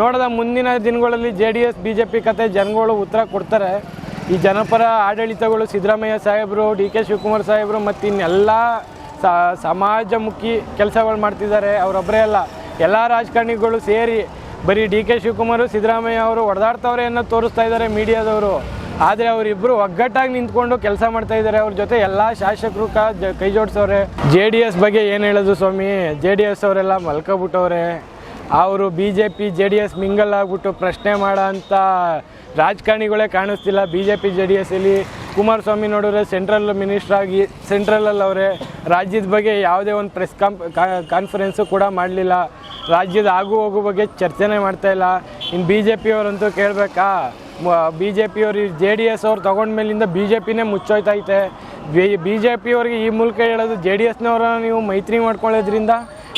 ನೋಡದ ಮುಂದಿನ ದಿನಗಳಲ್ಲಿ J D S B J P ಕತೆ ಜನಗಳು ಉತ್ತರ ಕೊಡ್ತಾರೆ. ಈ ಜನಪರ ಆಡಳಿತಗಳು ಸಿದ್ದರಾಮಯ್ಯ ಸಾಹೇಬರು ಡಿ ಕೆ ಶಿವಕುಮಾರ್ ಸಾಹೇಬರು ಮತ್ತು ಇನ್ನೆಲ್ಲ ಸಮಾಜಮುಖಿ ಕೆಲಸಗಳು ಮಾಡ್ತಿದ್ದಾರೆ. ಅವರೊಬ್ಬರೇ ಅಲ್ಲ, ಎಲ್ಲ ರಾಜಕಾರಣಿಗಳು ಸೇರಿ ಬರೀ ಡಿ ಕೆ ಶಿವಕುಮಾರ್, ಸಿದ್ದರಾಮಯ್ಯ ಅವರು ಹೊಡೆದಾಡ್ತವ್ರೆ ಅನ್ನೋ ತೋರಿಸ್ತಾ ಇದ್ದಾರೆ ಮೀಡಿಯಾದವರು. ಆದರೆ ಅವರಿಬ್ಬರು ಒಗ್ಗಟ್ಟಾಗಿ ನಿಂತ್ಕೊಂಡು ಕೆಲಸ ಮಾಡ್ತಾ ಇದ್ದಾರೆ. ಅವ್ರ ಜೊತೆ ಎಲ್ಲ ಶಾಸಕರು ಕೈ ಜೋಡಿಸೋರೆ ಜೆ ಡಿ ಎಸ್ ಬಗ್ಗೆ ಏನು ಹೇಳೋದು ಸ್ವಾಮಿ? ಜೆ ಡಿ ಎಸ್ ಅವರೆಲ್ಲ ಮಲ್ಕೊಬಿಟ್ಟವ್ರೆ. ಅವರು B J P J D S mingle ಆಗ್ಬಿಟ್ಟು ಪ್ರಶ್ನೆ ಮಾಡೋ ಅಂಥ ರಾಜಕಾರಣಿಗಳೇ ಕಾಣಿಸ್ತಿಲ್ಲ. B J P J D ಎಸ್ಸಲ್ಲಿ Kumaraswamy ನೋಡಿದ್ರೆ ಸೆಂಟ್ರಲ್ ಮಿನಿಸ್ಟರ್ ಆಗಿ ಸೆಂಟ್ರಲಲ್ಲಿ ಅವರೇ. ರಾಜ್ಯದ ಬಗ್ಗೆ ಯಾವುದೇ ಒಂದು ಪ್ರೆಸ್ ಕಾಂಪ್ ಕಾನ್ಫರೆನ್ಸು ಕೂಡ ಮಾಡಲಿಲ್ಲ. ರಾಜ್ಯದ ಆಗು ಹೋಗು ಬಗ್ಗೆ ಚರ್ಚೆನೇ ಮಾಡ್ತಾ ಇಲ್ಲ. ಇನ್ನು ಬಿ ಜೆ ಪಿಯವರಂತೂ ಕೇಳಬೇಕಾ? ಬಿ ಜೆ ಪಿಯವರು ಜೆ ಡಿ ಎಸ್ ಅವ್ರು ತೊಗೊಂಡ್ಮೇಲಿಂದ ಬಿ ಜೆ ಪಿನೇ ಮುಚ್ಚೋಯ್ತೈತೆ. ಬಿ ಜೆ ಪಿಯವ್ರಿಗೆ ಈ ಮೂಲಕ ಹೇಳೋದು ಜೆ ಡಿ ಎಸ್ನವರ ನೀವು ಮೈತ್ರಿ ಮಾಡ್ಕೊಳ್ಳೋದ್ರಿಂದ?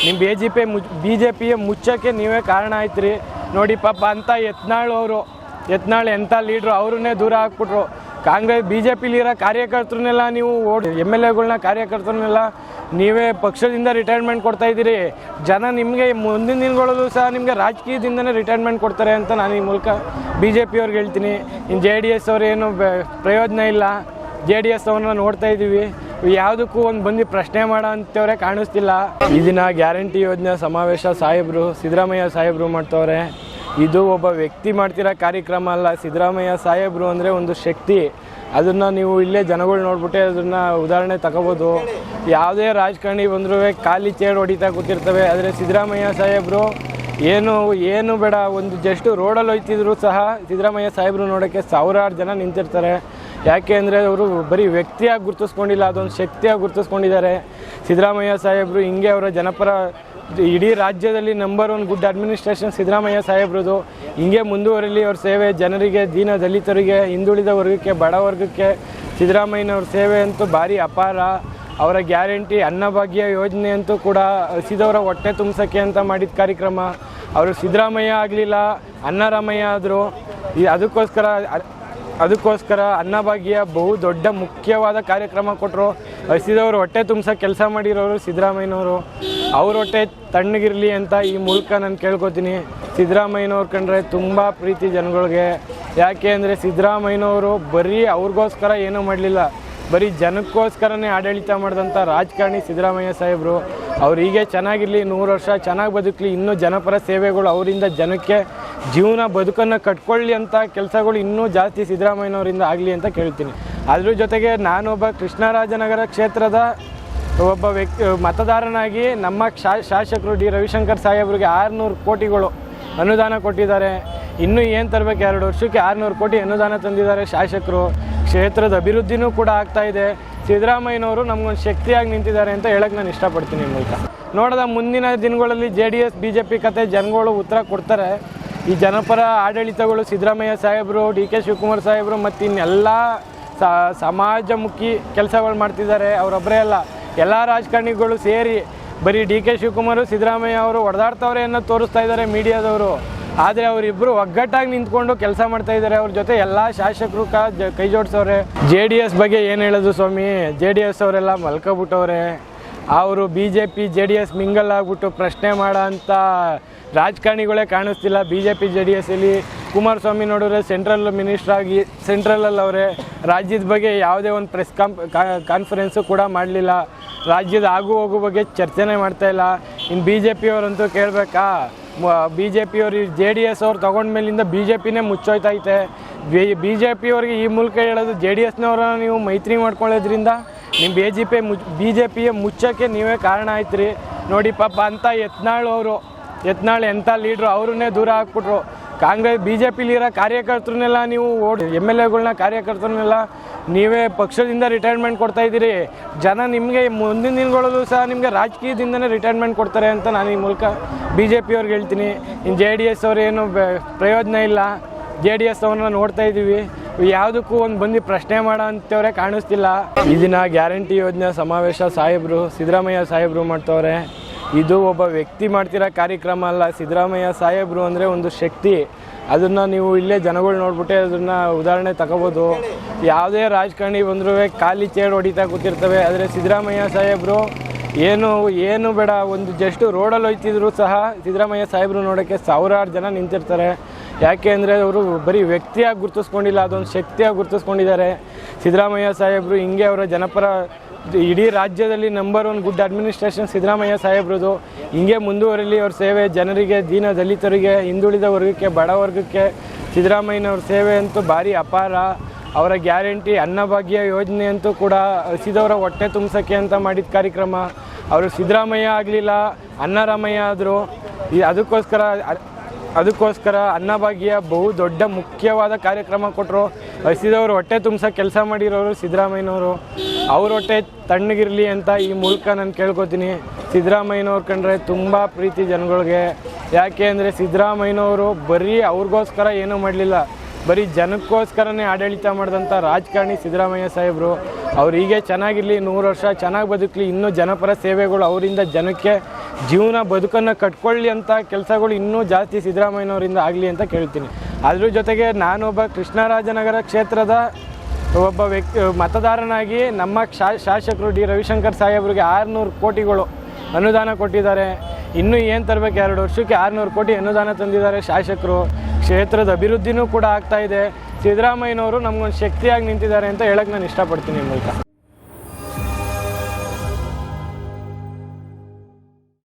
ನಿಮ್ಮ ಬಿ ಜೆ ಪಿ ಮುಚ್ ಬಿ ಜೆ ಪಿ ಮುಚ್ಚೋಕ್ಕೆ ನೀವೇ ಕಾರಣ ಆಯ್ತು ನೋಡಿ ಪಾಪ ಅಂತ ಯತ್ನಾಳ್ ಅವರು. ಯತ್ನಾಳ್ ಎಂಥ ಲೀಡ್ರು ಅವ್ರನ್ನೇ ದೂರ ಹಾಕ್ಬಿಟ್ರು. ಕಾಂಗ್ರೆಸ್ ಬಿ ಜೆ ಪಿಲಿರೋ ಕಾರ್ಯಕರ್ತರನ್ನೆಲ್ಲ ನೀವು ಓಡ್ ಎಂ ಎಲ್ ಎಗಳನ್ನ ಕಾರ್ಯಕರ್ತರನ್ನೆಲ್ಲ ನೀವೇ ಪಕ್ಷದಿಂದ ರಿಟೈರ್ಮೆಂಟ್ ಕೊಡ್ತಾ ಇದ್ದೀರಿ. ಜನ ನಿಮಗೆ ಮುಂದಿನ ದಿನಗಳಲ್ಲೂ ಸಹ ನಿಮಗೆ ರಾಜಕೀಯದಿಂದನೇ ರಿಟೈರ್ಮೆಂಟ್ ಕೊಡ್ತಾರೆ ಅಂತ ನಾನು ಈ ಮೂಲಕ ಬಿ ಜೆ ಪಿಯವ್ರಿಗೆ ಹೇಳ್ತೀನಿ. ಇನ್ನು ಜೆ ಡಿ ಎಸ್ ಅವ್ರೇನು ಪ್ರಯೋಜನ ಇಲ್ಲ. ಜೆ ಡಿ ಎಸ್ ಅವ್ರನ್ನ ನೋಡ್ತಾ ಇದ್ದೀವಿ. ಯಾವುದಕ್ಕೂ ಒಂದು ಬಂದು ಪ್ರಶ್ನೆ ಮಾಡೋ ಅಂತವ್ರೆ ಕಾಣಿಸ್ತಿಲ್ಲ. ಈ ದಿನ ಗ್ಯಾರಂಟಿ ಯೋಜನೆ ಸಮಾವೇಶ ಸಾಹೇಬ್ರು, ಸಿದ್ದರಾಮಯ್ಯ ಸಾಹೇಬ್ರು ಮಾಡ್ತವ್ರೆ. ಇದು ಒಬ್ಬ ವ್ಯಕ್ತಿ ಮಾಡ್ತಿರೋ ಕಾರ್ಯಕ್ರಮ ಅಲ್ಲ. ಸಿದ್ದರಾಮಯ್ಯ ಸಾಹೇಬ್ರು ಅಂದರೆ ಒಂದು ಶಕ್ತಿ. ಅದನ್ನು ನೀವು ಇಲ್ಲೇ ಜನಗಳು ನೋಡ್ಬಿಟ್ಟೆ ಅದನ್ನು ಉದಾಹರಣೆ ತಗೋಬೋದು. ಯಾವುದೇ ರಾಜಕಾರಣಿ ಬಂದರೂ ಖಾಲಿ ಚೇರ್ ಹೊಡಿತಾ ಕೂತಿರ್ತವೆ. ಆದರೆ ಸಿದ್ದರಾಮಯ್ಯ ಸಾಹೇಬರು ಏನು ಏನು ಬೇಡ. ಒಂದು ಜಸ್ಟ್ ರೋಡಲ್ಲಿ ಹೋಯ್ತಿದ್ರು ಸಹ ಸಿದ್ದರಾಮಯ್ಯ ಸಾಹೇಬರು ನೋಡೋಕ್ಕೆ ಸಾವಿರಾರು ಜನ ನಿಂತಿರ್ತಾರೆ. ಯಾಕೆ ಅಂದರೆ ಅವರು ಬರೀ ವ್ಯಕ್ತಿಯಾಗಿ ಗುರುತಿಸ್ಕೊಂಡಿಲ್ಲ, ಅದೊಂದು ಶಕ್ತಿಯಾಗಿ ಗುರುತಿಸ್ಕೊಂಡಿದ್ದಾರೆ. ಸಿದ್ದರಾಮಯ್ಯ ಸಾಹೇಬರು ಹಿಂಗೆ ಅವರ ಜನಪರ, ಇಡೀ ರಾಜ್ಯದಲ್ಲಿ number one good administration Siddaramaiah ಸಾಹೇಬ್ರದು. ಹಿಂಗೆ ಮುಂದುವರಿಲಿ ಅವ್ರ ಸೇವೆ ಜನರಿಗೆ, ದೀನ ದಲಿತರಿಗೆ, ಹಿಂದುಳಿದ ವರ್ಗಕ್ಕೆ, ಬಡ ವರ್ಗಕ್ಕೆ. ಸಿದ್ದರಾಮಯ್ಯನವ್ರ ಸೇವೆ ಅಂತೂ ಭಾರಿ ಅಪಾರ. ಅವರ ಗ್ಯಾರಂಟಿ ಅನ್ನಭಾಗ್ಯ ಯೋಜನೆ ಅಂತೂ ಕೂಡ ಹಸಿದವರ ಹೊಟ್ಟೆ ತುಂಬಿಸೋಕ್ಕೆ ಅಂತ ಮಾಡಿದ ಕಾರ್ಯಕ್ರಮ. ಅವರು ಸಿದ್ದರಾಮಯ್ಯ ಆಗಲಿಲ್ಲ ಅನ್ನರಾಮಯ್ಯ ಆದರು. ಅದಕ್ಕೋಸ್ಕರ ಅದಕ್ಕೋಸ್ಕರ ಅನ್ನಭಾಗ್ಯ ಬಹು ದೊಡ್ಡ ಮುಖ್ಯವಾದ ಕಾರ್ಯಕ್ರಮ ಕೊಟ್ಟರು ಹಸಿದವರು ಹೊಟ್ಟೆ ತುಂಬಿಸ ಕೆಲಸ ಮಾಡಿರೋರು ಸಿದ್ದರಾಮಯ್ಯನವರು. ಅವ್ರ ಹೊಟ್ಟೆ ತಣ್ಣಗಿರಲಿ ಅಂತ ಈ ಮೂಲಕ ನಾನು ಕೇಳ್ಕೊತೀನಿ. ಸಿದ್ದರಾಮಯ್ಯನವ್ರು ಕಂಡ್ರೆ ತುಂಬ ಪ್ರೀತಿ ಜನಗಳಿಗೆ. ಯಾಕೆ ಅಂದರೆ ಸಿದ್ದರಾಮಯ್ಯನವರು ಬರೀ ಅವ್ರಿಗೋಸ್ಕರ ಏನೂ ಮಾಡಲಿಲ್ಲ. ಬರೀ ಜನಕ್ಕೋಸ್ಕರನೇ ಆಡಳಿತ ಮಾಡಿದಂಥ ರಾಜಕಾರಣಿ ಸಿದ್ದರಾಮಯ್ಯ ಸಾಹೇಬರು. ಅವ್ರು ಹೀಗೆ ಚೆನ್ನಾಗಿರಲಿ, ನೂರು ವರ್ಷ ಚೆನ್ನಾಗಿ ಬದುಕಲಿ, ಇನ್ನೂ ಜನಪರ ಸೇವೆಗಳು ಅವರಿಂದ ಜನಕ್ಕೆ ಜೀವನ ಬದುಕನ್ನು ಕಟ್ಕೊಳ್ಳಿ ಅಂತ ಕೆಲಸಗಳು ಇನ್ನೂ ಜಾಸ್ತಿ ಸಿದ್ದರಾಮಯ್ಯನವರಿಂದ ಆಗಲಿ ಅಂತ ಕೇಳ್ತೀನಿ. ಅದ್ರ ಜೊತೆಗೆ ನಾನೊಬ್ಬ ಕೃಷ್ಣರಾಜನಗರ ಕ್ಷೇತ್ರದ ಒಬ್ಬ ವ್ಯಕ್ತಿ, ಮತದಾರನಾಗಿ ನಮ್ಮ ಶಾಸಕರು ಡಿ. ರವಿಶಂಕರ್ ಸಾಹೇಬ್ರಿಗೆ ಆರುನೂರು ಕೋಟಿಗಳು ಅನುದಾನ ಕೊಟ್ಟಿದ್ದಾರೆ. ಇನ್ನೂ ಏನು ತರಬೇಕು ಎರಡು ವರ್ಷಕ್ಕೆ ಆರುನೂರು ಕೋಟಿ ಅನುದಾನ ತಂದಿದ್ದಾರೆ ಶಾಸಕರು. ಕ್ಷೇತ್ರದ ಅಭಿವೃದ್ಧಿನೂ ಕೂಡ ಆಗ್ತಾ ಇದೆ. ಸಿದ್ದರಾಮಯ್ಯನವರು ನಮಗೊಂದು ಶಕ್ತಿಯಾಗಿ ನಿಂತಿದ್ದಾರೆ ಅಂತ ಹೇಳಕ್ಕೆ ನಾನು ಇಷ್ಟಪಡ್ತೀನಿ ಮೂಲಕ. ನೋಡದ ಮುಂದಿನ ದಿನಗಳಲ್ಲಿ J D S, B J P ಕತೆ ಜನಗಳು ಉತ್ತರ ಕೊಡ್ತಾರೆ. ಈ ಜನಪರ ಆಡಳಿತಗಳು ಸಿದ್ದರಾಮಯ್ಯ ಸಾಹೇಬರು, ಡಿ ಕೆ ಶಿವಕುಮಾರ್ ಸಾಹೇಬರು ಮತ್ತು ಇನ್ನೆಲ್ಲ ಸಮಾಜಮುಖಿ ಕೆಲಸಗಳು ಮಾಡ್ತಿದ್ದಾರೆ. ಅವರೊಬ್ಬರೇ ಅಲ್ಲ, ಎಲ್ಲ ರಾಜಕಾರಣಿಗಳು ಸೇರಿ ಬರೀ ಡಿ ಕೆ ಶಿವಕುಮಾರು, ಸಿದ್ದರಾಮಯ್ಯ ಅವರು ಹೊಡೆದಾಡ್ತವ್ರೆ ಅನ್ನೋ ತೋರಿಸ್ತಾ ಇದ್ದಾರೆ ಮೀಡಿಯಾದವರು. ಆದರೆ ಅವರಿಬ್ಬರು ಒಗ್ಗಟ್ಟಾಗಿ ನಿಂತ್ಕೊಂಡು ಕೆಲಸ ಮಾಡ್ತಾ ಇದ್ದಾರೆ. ಅವ್ರ ಜೊತೆ ಎಲ್ಲ ಶಾಸಕರು ಕ ಕೈ ಜೋಡಿಸವ್ರೆ. ಜೆ ಡಿ ಎಸ್ ಬಗ್ಗೆ ಏನು ಹೇಳೋದು ಸ್ವಾಮಿ? ಜೆ ಡಿ ಎಸ್ ಅವರೆಲ್ಲ ಮಲ್ಕೋಬಿಟ್ಟವ್ರೆ. ಅವರು B J P J D S mingle ಆಗ್ಬಿಟ್ಟು ಪ್ರಶ್ನೆ ಮಾಡೋ ಅಂಥ ರಾಜಕಾರಣಿಗಳೇ ಕಾಣಿಸ್ತಿಲ್ಲ. B J P J D ಎಸ್ಸಲ್ಲಿ Kumaraswamy ನೋಡಿದ್ರೆ ಸೆಂಟ್ರಲ್ ಮಿನಿಸ್ಟರ್ ಆಗಿ ಸೆಂಟ್ರಲಲ್ಲಿ ಅವರೇ. ರಾಜ್ಯದ ಬಗ್ಗೆ ಯಾವುದೇ ಒಂದು ಪ್ರೆಸ್ ಕಾಂಪ್ ಕಾನ್ಫರೆನ್ಸು ಕೂಡ ಮಾಡಲಿಲ್ಲ. ರಾಜ್ಯದ ಆಗು ಹೋಗು ಬಗ್ಗೆ ಚರ್ಚೆನೇ ಮಾಡ್ತಾ ಇಲ್ಲ. ಇನ್ನು ಬಿ ಜೆ ಪಿಯವರಂತೂ ಕೇಳಬೇಕಾ? ಬಿ ಜೆ ಪಿಯವರು ಜೆ ಡಿ ಎಸ್ ಅವ್ರು ತೊಗೊಂಡ್ಮೇಲಿಂದ ಬಿ ಜೆ ಪಿನೇ ಮುಚ್ಚೋಯ್ತೈತೆ. ಬಿ ಜೆ ಪಿಯವ್ರಿಗೆ ಈ ಮೂಲಕ ಹೇಳೋದು ಜೆ ಡಿ ಎಸ್ನವರ ನೀವು ಮೈತ್ರಿ ಮಾಡ್ಕೊಳ್ಳೋದ್ರಿಂದ ನಿಮ್ಮ ಬಿ ಜೆ ಪಿ ಮುಚ್ ಬಿ ಜೆ ಪಿಯ ಮುಚ್ಚೋಕ್ಕೆ ನೀವೇ ಕಾರಣ ಆಯ್ತು ರೀ ನೋಡಿ ಪಾಪ ಅಂತ ಯತ್ನಾಳ್ ಅವರು. ಯತ್ನಾಳ್ ಎಂಥ ಲೀಡ್ರು ಅವ್ರನ್ನೇ ದೂರ ಹಾಕ್ಬಿಟ್ರು. ಕಾಂಗ್ರೆಸ್ ಬಿ ಜೆ ಪಿಲಿರೋ ಕಾರ್ಯಕರ್ತರನ್ನೆಲ್ಲ ನೀವು ಓಡಿ, ಎಂ ಎಲ್ ಎಗಳ್ನ ಕಾರ್ಯಕರ್ತರನ್ನೆಲ್ಲ ನೀವೇ ಪಕ್ಷದಿಂದ ರಿಟೈರ್ಮೆಂಟ್ ಕೊಡ್ತಾ ಇದ್ದೀರಿ. ಜನ ನಿಮಗೆ ಮುಂದಿನ ದಿನಗಳಲ್ಲೂ ಸಹ ನಿಮಗೆ ರಾಜಕೀಯದಿಂದನೇ ರಿಟೈರ್ಮೆಂಟ್ ಕೊಡ್ತಾರೆ ಅಂತ ನಾನು ಈ ಮೂಲಕ ಬಿ ಜೆ ಪಿಯವ್ರಿಗೆ ಹೇಳ್ತೀನಿ. ಇನ್ನು ಜೆ ಡಿ ಎಸ್ ಅವ್ರೇನು ಪ್ರಯೋಜನ ಇಲ್ಲ. ಜೆ ಡಿ ಎಸ್ ಅವ್ರನ್ನ ನೋಡ್ತಾ ಇದ್ದೀವಿ. ಯಾವುದಕ್ಕೂ ಒಂದು ಬಂದು ಪ್ರಶ್ನೆ ಮಾಡೋ ಅಂಥವ್ರೆ ಕಾಣಿಸ್ತಿಲ್ಲ. ದಿನ ಗ್ಯಾರಂಟಿ ಯೋಜನೆ ಸಮಾವೇಶ ಸಾಹೇಬರು, ಸಿದ್ದರಾಮಯ್ಯ ಸಾಹೇಬರು ಮಾಡ್ತವ್ರೆ. ಇದು ಒಬ್ಬ ವ್ಯಕ್ತಿ ಮಾಡ್ತಿರೋ ಕಾರ್ಯಕ್ರಮ ಅಲ್ಲ. ಸಿದ್ದರಾಮಯ್ಯ ಸಾಹೇಬರು ಅಂದರೆ ಒಂದು ಶಕ್ತಿ. ಅದನ್ನು ನೀವು ಇಲ್ಲೇ ಜನಗಳು ನೋಡ್ಬಿಟ್ಟೆ ಅದನ್ನು ಉದಾಹರಣೆ ತಗೋಬೋದು. ಯಾವುದೇ ರಾಜಕಾರಣಿ ಬಂದರೂ ಖಾಲಿ ಚೇರ್ ಹೊಡಿತಾ ಕೂತಿರ್ತವೆ. ಆದರೆ ಸಿದ್ದರಾಮಯ್ಯ ಸಾಹೇಬರು ಏನು ಏನು ಬೇಡ, ಒಂದು ಜಸ್ಟ್ ರೋಡಲ್ಲಿ ಹೋಯ್ತಿದ್ರು ಸಹ ಸಿದ್ದರಾಮಯ್ಯ ಸಾಹೇಬರು ನೋಡೋಕ್ಕೆ ಸಾವಿರಾರು ಜನ ನಿಂತಿರ್ತಾರೆ. ಯಾಕೆ ಅಂದರೆ ಅವರು ಬರೀ ವ್ಯಕ್ತಿಯಾಗಿ ಗುರುತಿಸ್ಕೊಂಡಿಲ್ಲ, ಅದೊಂದು ಶಕ್ತಿಯಾಗಿ ಗುರುತಿಸ್ಕೊಂಡಿದ್ದಾರೆ. ಸಿದ್ದರಾಮಯ್ಯ ಸಾಹೇಬರು ಹಿಂಗೆ ಅವರ ಜನಪರ ಇಡೀ ರಾಜ್ಯದಲ್ಲಿ number one good administration Siddaramaiah ಸಾಹೇಬ್ರದು. ಹಿಂಗೆ ಮುಂದುವರಲಿ ಅವ್ರ ಸೇವೆ, ಜನರಿಗೆ, ದೀನ ದಲಿತರಿಗೆ, ಹಿಂದುಳಿದ ವರ್ಗಕ್ಕೆ, ಬಡ ವರ್ಗಕ್ಕೆ ಸಿದ್ದರಾಮಯ್ಯನವ್ರ ಸೇವೆ ಅಂತೂ ಭಾರಿ ಅಪಾರ. ಅವರ ಗ್ಯಾರಂಟಿ, ಅನ್ನಭಾಗ್ಯ ಯೋಜನೆ ಅಂತೂ ಕೂಡ ಹಸಿದವರ ಹೊಟ್ಟೆ ತುಂಬಿಸೋಕ್ಕೆ ಅಂತ ಮಾಡಿದ ಕಾರ್ಯಕ್ರಮ. ಅವರು ಸಿದ್ದರಾಮಯ್ಯ ಆಗಲಿಲ್ಲ ಅನ್ನರಾಮಯ್ಯ ಆದರು. ಅದಕ್ಕೋಸ್ಕರ ಅದಕ್ಕೋಸ್ಕರ ಅನ್ನಭಾಗ್ಯ ಬಹು ದೊಡ್ಡ ಮುಖ್ಯವಾದ ಕಾರ್ಯಕ್ರಮ ಕೊಟ್ಟರು ಹಸಿದವರು ಹೊಟ್ಟೆ ತುಂಬಿಸ ಕೆಲಸ ಮಾಡಿರೋರು ಸಿದ್ದರಾಮಯ್ಯನವರು. ಅವ್ರ ಹೊಟ್ಟೆ ತಣ್ಣಗಿರಲಿ ಅಂತ ಈ ಮೂಲಕ ನಾನು ಕೇಳ್ಕೊತೀನಿ. ಸಿದ್ದರಾಮಯ್ಯನವ್ರು ಕಂಡ್ರೆ ತುಂಬ ಪ್ರೀತಿ ಜನಗಳಿಗೆ. ಯಾಕೆ ಅಂದರೆ ಸಿದ್ದರಾಮಯ್ಯನವರು ಬರೀ ಅವ್ರಿಗೋಸ್ಕರ ಏನೂ ಮಾಡಲಿಲ್ಲ. ಬರೀ ಜನಕ್ಕೋಸ್ಕರನೇ ಆಡಳಿತ ಮಾಡಿದಂಥ ರಾಜಕಾರಣಿ ಸಿದ್ದರಾಮಯ್ಯ ಸಾಹೇಬರು. ಅವ್ರು ಹೀಗೆ ಚೆನ್ನಾಗಿರಲಿ, ನೂರು ವರ್ಷ ಚೆನ್ನಾಗಿ ಬದುಕಲಿ, ಇನ್ನೂ ಜನಪರ ಸೇವೆಗಳು ಅವರಿಂದ ಜನಕ್ಕೆ ಜೀವನ ಬದುಕನ್ನು ಕಟ್ಕೊಳ್ಳಿ ಅಂತ ಕೆಲಸಗಳು ಇನ್ನೂ ಜಾಸ್ತಿ ಸಿದ್ದರಾಮಯ್ಯನವರಿಂದ ಆಗಲಿ ಅಂತ ಕೇಳ್ತೀನಿ. ಅದ್ರ ಜೊತೆಗೆ ನಾನೊಬ್ಬ ಕೃಷ್ಣರಾಜನಗರ ಕ್ಷೇತ್ರದ ಒಬ್ಬ ವ್ಯಕ್ತಿ, ಮತದಾರನಾಗಿ ನಮ್ಮ ಶಾಸಕರು ಡಿ. ರವಿಶಂಕರ್ ಸಾಹೇಬ್ರಿಗೆ ಆರುನೂರು ಕೋಟಿಗಳು ಅನುದಾನ ಕೊಟ್ಟಿದ್ದಾರೆ. ಇನ್ನೂ ಏನು ತರಬೇಕು ಎರಡು ವರ್ಷಕ್ಕೆ ಆರುನೂರು ಕೋಟಿ ಅನುದಾನ ತಂದಿದ್ದಾರೆ ಶಾಸಕರು. ಕ್ಷೇತ್ರದ ಅಭಿವೃದ್ಧಿನೂ ಕೂಡ ಆಗ್ತಾ ಇದೆ. ಸಿದ್ದರಾಮಯ್ಯನವರು ನಮಗೊಂದು ಶಕ್ತಿಯಾಗಿ ನಿಂತಿದ್ದಾರೆ ಅಂತ ಹೇಳಕ್ಕೆ ನಾನು ಇಷ್ಟಪಡ್ತೀನಿ ಮೂಲಕ.